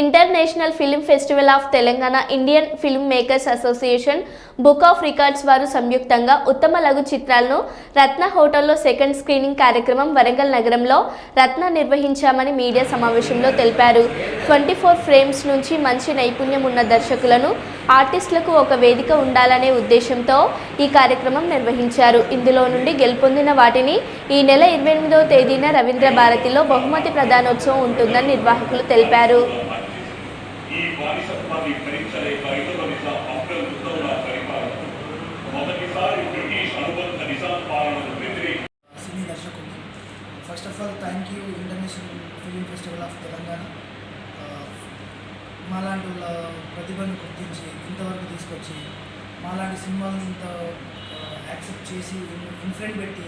International film festival of Telangana Indian film makers association book of records వారు సంయుక్తంగా ఉత్తమ లఘు చిత్రాలను రత్న హోటల్లో సెకండ్ స్క్రీనింగ్ కార్యక్రమం వరంగల్ నగరంలో రత్న నిర్వహించామని మీడియా సమావేశంలో తెలిపారు. ట్వంటీ ఫోర్ ఫ్రేమ్స్ నుంచి మంచి నైపుణ్యం ఉన్న దర్శకులను ఆర్టిస్టులకు ఒక వేదిక ఉండాలనే ఉద్దేశంతో ఈ కార్యక్రమం నిర్వహించారు. ఇందులో నుండి గెలుపొందిన వాటిని ఈ నెల ఇరవై ఎనిమిదవ తేదీన రవీంద్ర భారతిలో బహుమతి ప్రధానోత్సవం ఉంటుందని నిర్వాహకులు తెలిపారు. బానిసత్వాన్ని భరించలేక ఇతర నిజాం ఆఫ్ఘన్ పరిపాలన. మొదటిసారి బ్రిటిష్ అనుబంధ నిజాం పాలనను వ్యతిరేకి సినీ first of all thank you international film festival of Telangana మాలాంటి ప్రతిభను గుర్తించి ఇంతవరకు తీసుకొచ్చి మాలాంటి సినిమాలను ఇంత యాక్సెప్ట్ uh, చేసి ఇన్ఫ్రెంట్ పెట్టి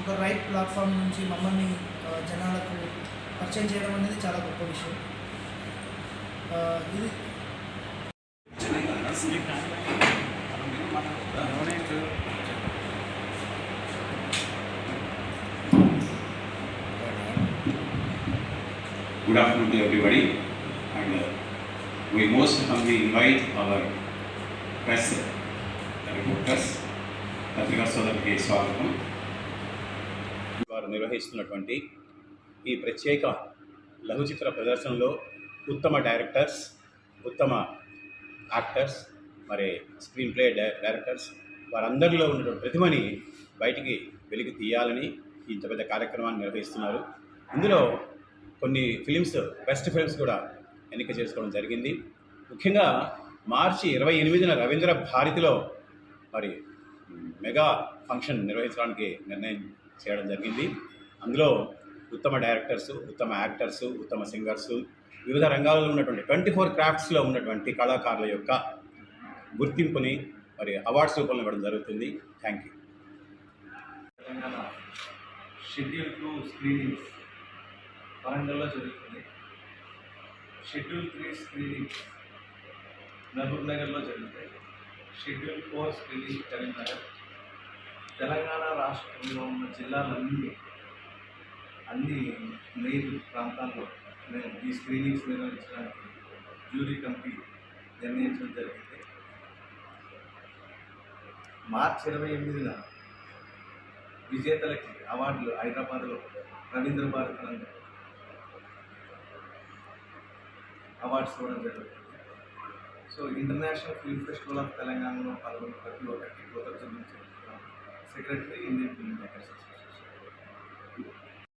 ఒక రైట్ ప్లాట్ఫామ్ నుంచి మమ్మల్ని uh, జనాలకు పరిచయం చేయడం అనేది చాలా గొప్ప విషయం. Uh, ఇది Good afternoon to everybody, and uh, we most humbly invite our press reporters, పత్రికా సోదరులకి స్వాగతం వారు నిర్వహిస్తున్నటువంటి ఈ ప్రత్యేక లఘు చిత్ర ప్రదర్శనలో ఉత్తమ డైరెక్టర్స్ ఉత్తమ యాక్టర్స్ మరి స్క్రీన్ ప్లే డైరెక్టర్స్ వారందరిలో ఉన్నటువంటి ప్రతిభని బయటికి వెలికి తీయాలని ఇంత పెద్ద కార్యక్రమాన్ని నిర్వహిస్తున్నారు. ఇందులో కొన్ని ఫిలిమ్స్ బెస్ట్ ఫిలిమ్స్ కూడా ఎన్నిక చేసుకోవడం జరిగింది. ముఖ్యంగా మార్చి ఇరవై ఎనిమిదిన రవీంద్ర భారతిలో మరి మెగా ఫంక్షన్ నిర్వహించడానికి నిర్ణయం చేయడం జరిగింది. అందులో ఉత్తమ డైరెక్టర్స్ ఉత్తమ యాక్టర్స్ ఉత్తమ సింగర్స్ వివిధ రంగాల్లో ఉన్నటువంటి ట్వంటీ ఫోర్ క్రాఫ్ట్స్లో ఉన్నటువంటి కళాకారుల యొక్క గుర్తింపుని మరి అవార్డ్స్ రూపంలో ఇవ్వడం జరుగుతుంది. Thank you Telangana schedule two screenings వరంగల్లో జరుగుతుంది. షెడ్యూల్ త్రీ స్క్రీనింగ్స్ మహబూబ్ నగర్లో జరుగుతాయి. Schedule four screening Karimnagar Telangana రాష్ట్రంలో ఉన్న జిల్లాలన్నీ అన్ని మెయిన్ ప్రాంతాల్లో మేము ఈ స్క్రీనింగ్స్ నిర్వహించడానికి జ్యూరీ కమిటీ నిర్ణయించడం జరిగింది. మార్చి ఇరవై ఎనిమిదిన విజేతలకి అవార్డులు హైదరాబాద్లో రవీంద్ర భారత్ అవార్డ్స్ ఇవ్వడం జరుగుతుంది so international film festival of తెలంగాణలో పాల్గొన్న ప్రతి ఒక్కరికి కృతజ్ఞతలు secretary Indian film makers association.